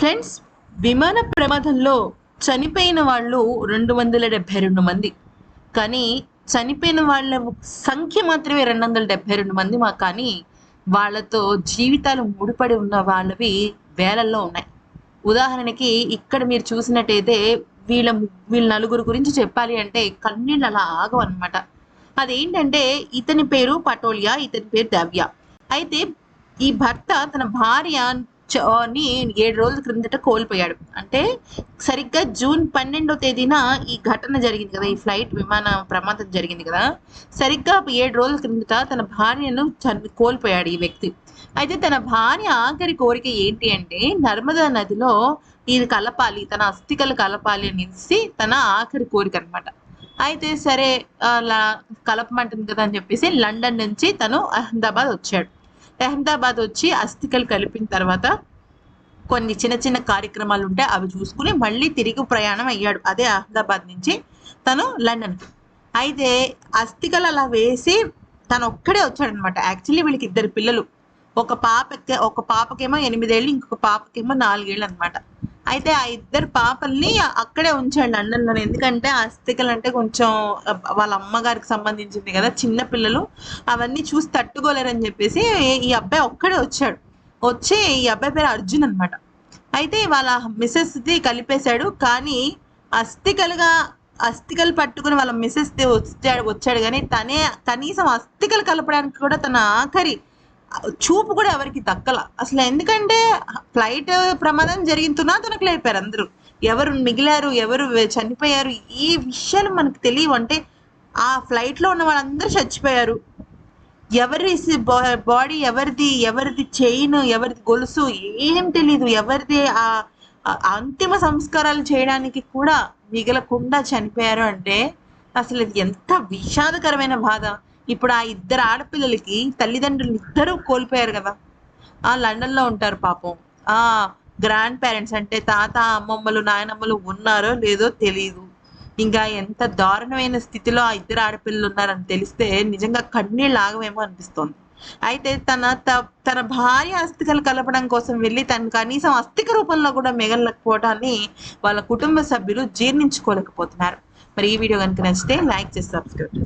Friends విమాన ప్రమాదంలో చనిపోయిన వాళ్ళు రెండు వందల డెబ్బై రెండు మంది. కానీ చనిపోయిన వాళ్ళ సంఖ్య మాత్రమే రెండు వందల డెబ్బై రెండు మంది మా కానీ వాళ్ళతో జీవితాలు ముడిపడి ఉన్న వాళ్ళవి వేలల్లో ఉన్నాయి. ఉదాహరణకి ఇక్కడ మీరు చూసినట్టయితే వీళ్ళ వీళ్ళ నలుగురు గురించి చెప్పాలి అంటే కన్నీళ్ళు అలా ఆగవు అనమాట అదేంటంటే ఇతని పేరు పటోలియా ఇతని పేరు దవ్య. అయితే ఈ భర్త తన భార్య ని ఏడు రోజుల క్రిందట కోల్పోయాడు. అంటే సరిగ్గా జూన్ పన్నెండో తేదీన ఈ ఘటన జరిగింది కదా ఈ ఫ్లైట్ విమాన ప్రమాదం జరిగింది కదా సరిగ్గా ఏడు రోజుల క్రిందట తన భార్యను కోల్పోయాడు ఈ వ్యక్తి. అయితే తన భార్య ఆఖరి కోరిక ఏంటి అంటే నర్మదా నదిలో ఇది కలపాలి తన అస్థికలు కలపాలి అనేసి తన ఆఖరి కోరిక అనమాట అయితే సరే అలా కలపమంటుంది కదా అని చెప్పేసి లండన్ నుంచి తను అహ్మదాబాద్ వచ్చాడు. అహ్మదాబాద్ వచ్చి అస్థికలు కలిపిన తర్వాత కొన్ని చిన్న చిన్న కార్యక్రమాలు ఉంటే అవి చూసుకుని మళ్ళీ తిరిగి ప్రయాణం అయ్యాడు. అదే అహ్మదాబాద్ నుంచి తను లండన్కి అయితే అస్థికలు అలా వేసి తను ఒక్కడే వచ్చాడనమాట. యాక్చువల్లీ వీళ్ళకి ఇద్దరు పిల్లలు. ఒక పాప ఒక పాపకేమో ఎనిమిదేళ్ళు ఇంకొక పాపకేమో నాలుగేళ్ళు అనమాట అయితే ఆ ఇద్దరు పాపల్ని అక్కడే ఉంచాడు లండన్లో ఎందుకంటే అస్థికలు అంటే కొంచెం వాళ్ళ అమ్మగారికి సంబంధించింది కదా చిన్న పిల్లలు. అవన్నీ చూసి తట్టుకోలేరని చెప్పేసి ఈ అబ్బాయి ఒక్కడే వచ్చాడు. వచ్చి ఈ అబ్బాయి పేరు అర్జున్ అనమాట. అయితే వాళ్ళ మిస్సెస్ది కలిపేశాడు. కానీ అస్థికలుగా అస్థికలు పట్టుకుని వాళ్ళ మిస్సెస్ వచ్చాడు వచ్చాడు. కానీ తనే కనీసం అస్థికలు కలపడానికి కూడా తన ఆఖరి చూపు కూడా ఎవరికి దక్కల. అసలు ఎందుకంటే ఫ్లైట్ ప్రమాదం జరిగింతున్నా తనకు లేపారు అందరూ. ఎవరు మిగిలారు ఎవరు చనిపోయారు ఈ విషయాలు మనకు తెలియవు. అంటే ఆ ఫ్లైట్లో ఉన్న వాళ్ళందరూ చచ్చిపోయారు. ఎవరి బాడీ ఎవరిది ఎవరిది చైన్ ఎవరిది గొలుసు ఏం తెలీదు. ఎవరిది ఆ అంతిమ సంస్కారాలు చేయడానికి కూడా మిగలకుండా చనిపోయారు అంటే అసలు ఇది ఎంత విషాదకరమైన బాధ. ఇప్పుడు ఆ ఇద్దరు ఆడపిల్లలకి తల్లిదండ్రులు ఇద్దరూ కోల్పోయారు కదా. ఆ లండన్లో ఉంటారు పాపం. ఆ గ్రాండ్ పేరెంట్స్ అంటే తాత అమ్మమ్మలు నాయనమ్మలు ఉన్నారో లేదో తెలియదు ఇంకా ఎంత దారుణమైన స్థితిలో ఆ ఇద్దరు ఆడపిల్లలు ఉన్నారని తెలిస్తే నిజంగా కన్నీళ్ళు ఆగమేమో అనిపిస్తోంది. అయితే తన త- తన భార్య అస్థికలు కలపడం కోసం వెళ్ళి తను కనీసం అస్థిక రూపంలో కూడా మిగలకపోవడాన్ని వాళ్ళ కుటుంబ సభ్యులు జీర్ణించుకోలేకపోతున్నారు. మరి ఈ వీడియో కనుక నచ్చితే లైక్ చేసి సబ్స్క్రైబ్